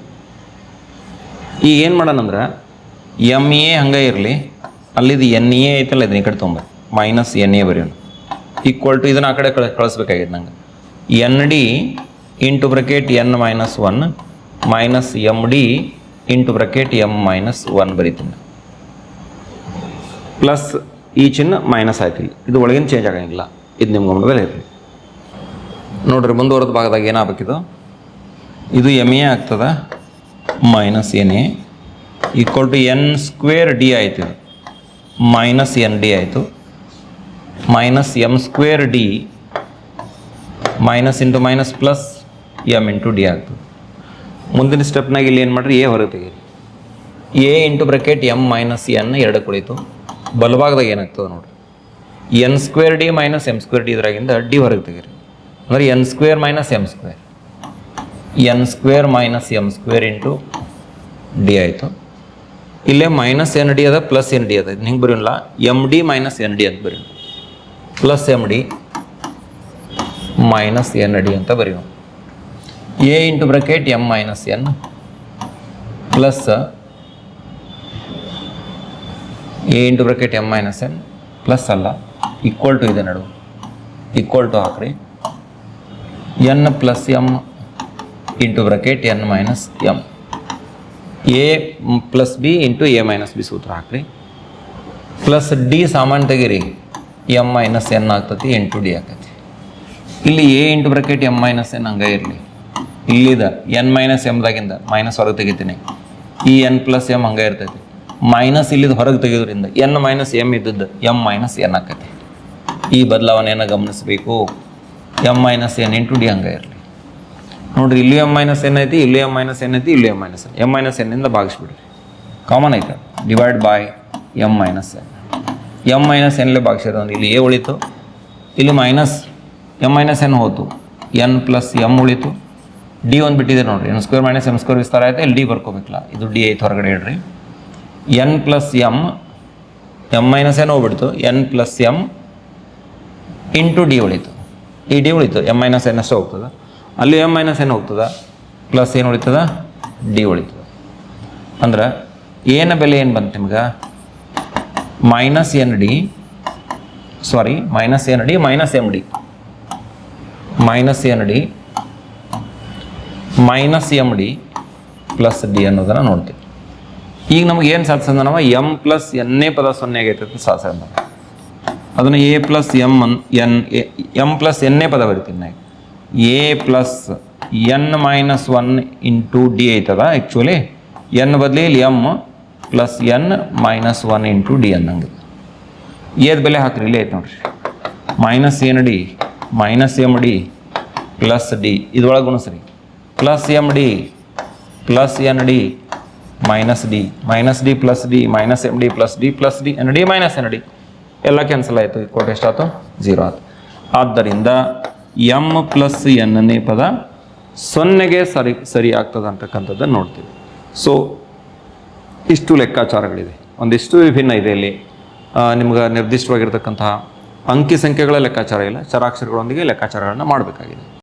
ಈಗ ಏನು ಮಾಡೋಣಂದ್ರೆ ಎಂ ಎ ಹಂಗೆ ಇರಲಿ. ಅಲ್ಲಿದು ಎನ್ ಎ ಐತಲ್ಲ, ಇದನ್ನ ಈ ಕಡೆ ತೊಂಬ. ಮೈನಸ್ ಎನ್ ಎ ಬರೆಯೋಣ ಈಕ್ವಲ್ ಟು ಇದನ್ನು ಆ ಕಡೆ ಕಳ ಕಳಿಸ್ಬೇಕಾಗಿದೆ ನಂಗೆ. N d into bracket n minus one, minus m d into bracket m minus one ಬರೀತೀನಿ. ಪ್ಲಸ್ ಈ ಚಿನ್ನ ಮೈನಸ್ ಆಯ್ತಿಲ್ಲ. ಇದು ಒಳಗಿನ ಚೇಂಜ್ ಆಗಂಗಿಲ್ಲ. ಇದು ನಿಮ್ಮ ಗಮನದಲ್ಲಿ ಇರಲಿ. ನೋಡ್ರಿ, ಮುಂದುವರೆದ ಭಾಗದಾಗ ಏನಾಗಬೇಕಿದು? ಇದು ಎಂ ಎ ಆಗ್ತದ, minus n a equal to n square d ಆಯ್ತು ಮೈನಸ್ ಎನ್ ಡಿ ಆಯಿತು. Minus m square d minus into minus plus m into d ಆಗ್ತದೆ. ಮುಂದಿನ ಸ್ಟೆಪ್ನಾಗ ಇಲ್ಲಿ ಏನು ಮಾಡ್ರಿ, ಎ ಹೊರಗೆ ತೆಗೀರಿ. A into bracket m minus n ಎರಡು ಕುಳಿತು, ಬಲಭಾಗದಾಗ ಏನಾಗ್ತದೆ ನೋಡ್ರಿ. N square d minus m square d ಇದ್ರಾಗಿಂದ d ಹೊರಗೆ ತೆಗೀರಿ. ಅಂದರೆ n square minus m square n square minus m square into d ಆಯಿತು. ಇಲ್ಲೇ ಮೈನಸ್ ಎನ್ ಡಿ ಅದ ಪ್ಲಸ್ ಎನ್ ಡಿ ಅದ. ಹಿಂಗೆ ಬರೀಲ್ಲ m d minus n d ಅಂತ ಬರೀ plus m d minus n d ಅಂತ ಬರೆಯೋಣ. A into bracket m minus n plus a into bracket m minus n plus ಅಲ್ಲ equal to ಇದೆ ನಡು. ಈಕ್ವಲ್ ಟು ಹಾಕ್ರಿ. N plus m into bracket n minus m a plus b into a minus b ಸೂತ್ರ ಹಾಕ್ರಿ. Plus D ಸಾಮಾನ್ಯ ತೆಗೀರಿ M minus N ಆಗ್ತತಿ ಎಂಟು ಡಿ ಆಗ್ತತಿ. ಇಲ್ಲಿ A into bracket M minus N ಹಂಗೆ ಇರಲಿ. ಇಲ್ಲಿದ ಎನ್ ಮೈನಸ್ ಎಮ್ದಾಗಿಂದ ಮೈನಸ್ ಹೊರಗೆ ತೆಗಿತೀನಿ. ಈ ಎನ್ ಪ್ಲಸ್ ಎಂ ಹಂಗೆ ಇರ್ತೈತಿ. ಮೈನಸ್ ಇಲ್ಲಿದ ಹೊರಗೆ ತೆಗೆಯೋದ್ರಿಂದ ಎನ್ ಮೈನಸ್ ಎಂ ಇದ್ದದ್ದು ಎಂ ಮೈನಸ್ ಎನ್ ಆಕೈತಿ. ಈ ಬದಲಾವಣೆಯನ್ನು ಗಮನಿಸಬೇಕು? M minus n into d ಹಂಗೆ ಇರಲಿ. ನೋಡ್ರಿ, ಇಲ್ಲಿ ಎಂ ಮೈನಸ್ ಎನ್ ಐತಿ, ಇಲ್ಲಿ ಎಂ ಮೈನಸ್ ಎನ್ ಐತಿ, ಇಲ್ಲಿ m minus n m minus ಎನ್ನಿಂದ ಭಾಗಿಸ್ಬಿಡ್ರಿ. ಕಾಮನ್ ಐತೆ. Divide by m minus n m minus ಎನ್ಲೇ ಭಾಗಿಸಿರೋದು ಇಲ್ಲಿ ಎ ಉಳಿತು. ಇಲ್ಲಿ ಮೈನಸ್ ಎಂ ಮೈನಸ್ ಎನ್ ಹೋತು. ಎನ್ ಪ್ಲಸ್ ಎಂ ಉಳಿತು. ಡಿ ಒಂದು ಬಿಟ್ಟಿದೆ ನೋಡ್ರಿ. N square minus m square ವಿಸ್ತಾರ ಆಯ್ತು? ಇಲ್ಲಿ ಡಿ ಬರ್ಕೋಬೇಕಲ್ಲ. ಇದು ಡಿ ಐತೆ ಹೊರಗಡೆ ಇಡ್ರಿ n plus m m minus ಏನೋ ಹೋಗ್ಬಿಡ್ತು. N plus m into d ಉಳಿತು. ಈ ಡಿ ಉಳಿತು. ಎಂ ಮೈನಸ್ ಎನ್ ಅಷ್ಟೇ ಹೋಗ್ತದೆ. ಅಲ್ಲಿ ಎಂ ಮೈನಸ್ ಏನು ಹೋಗ್ತದೆ. ಪ್ಲಸ್ ಏನು ಉಳಿತದ? ಡಿ ಉಳಿತದ. ಅಂದ್ರೆ ಏನ ಬೆಲೆ ಏನು ಬಂತು ನಿಮ್ಗೆ? Minus n d sorry minus n d minus m d minus n d minus m d plus d ಅನ್ನೋದನ್ನು ನೋಡ್ತೀವಿ. ಈಗ ನಮ್ಗೆ ಏನು ಸಾಧಿಸಂದ ನಾವು ಎಂ ಪ್ಲಸ್ ಎನ್ನೇ ಪದ ಸೊನ್ನೆ ಆಗೈತೆ ಅಂತ ಸಾಧಿಸ ಅದನ್ನು a plus m n n m plus ಎನ್ನೇ ಪದ ಬರಿತೀನಿ ನಾ a plus n minus one into d ಐತದ ಆ್ಯಕ್ಚುಲಿ ಎನ್ ಬದಲಿ ಇಲ್ಲಿ m plus n minus one into d ಅನ್ನಂಗೆ. ಏದ್ ಬೆಲೆ ಹಾಕ್ರಿ, ಇಲ್ಲೇ ಐತೆ ನೋಡ್ರಿ. Minus n d minus m d plus d ಇದ್ರೊಳಗೆ ಗುಣಿಸ್ರಿ. Plus m d plus n d minus d minus d plus d minus m d plus d plus d n d minus n d ಎಲ್ಲ cancel ಆಯಿತು ಕೋಟ್ ಎಷ್ಟಾಯ್ತು? Zero ಆಯ್ತು. ಆದ್ದರಿಂದ M plus ಎನ್ನೇ ಪದ ಸೊನ್ನೆಗೆ ಸರಿ ಸರಿ ಆಗ್ತದೆ ಅಂತಕ್ಕಂಥದ್ದನ್ನು ನೋಡ್ತೀವಿ. ಸೊ ಇಷ್ಟು ಲೆಕ್ಕಾಚಾರಗಳಿದೆ. ಒಂದಿಷ್ಟು ವಿಭಿನ್ನ ಇದೆ ಇಲ್ಲಿ. ನಿಮ್ಗೆ ನಿರ್ದಿಷ್ಟವಾಗಿರ್ತಕ್ಕಂತಹ ಅಂಕಿ ಸಂಖ್ಯೆಗಳ ಲೆಕ್ಕಾಚಾರ ಇಲ್ಲ, ಚರಾಕ್ಷರಗಳೊಂದಿಗೆ ಲೆಕ್ಕಾಚಾರಗಳನ್ನು ಮಾಡಬೇಕಾಗಿದೆ.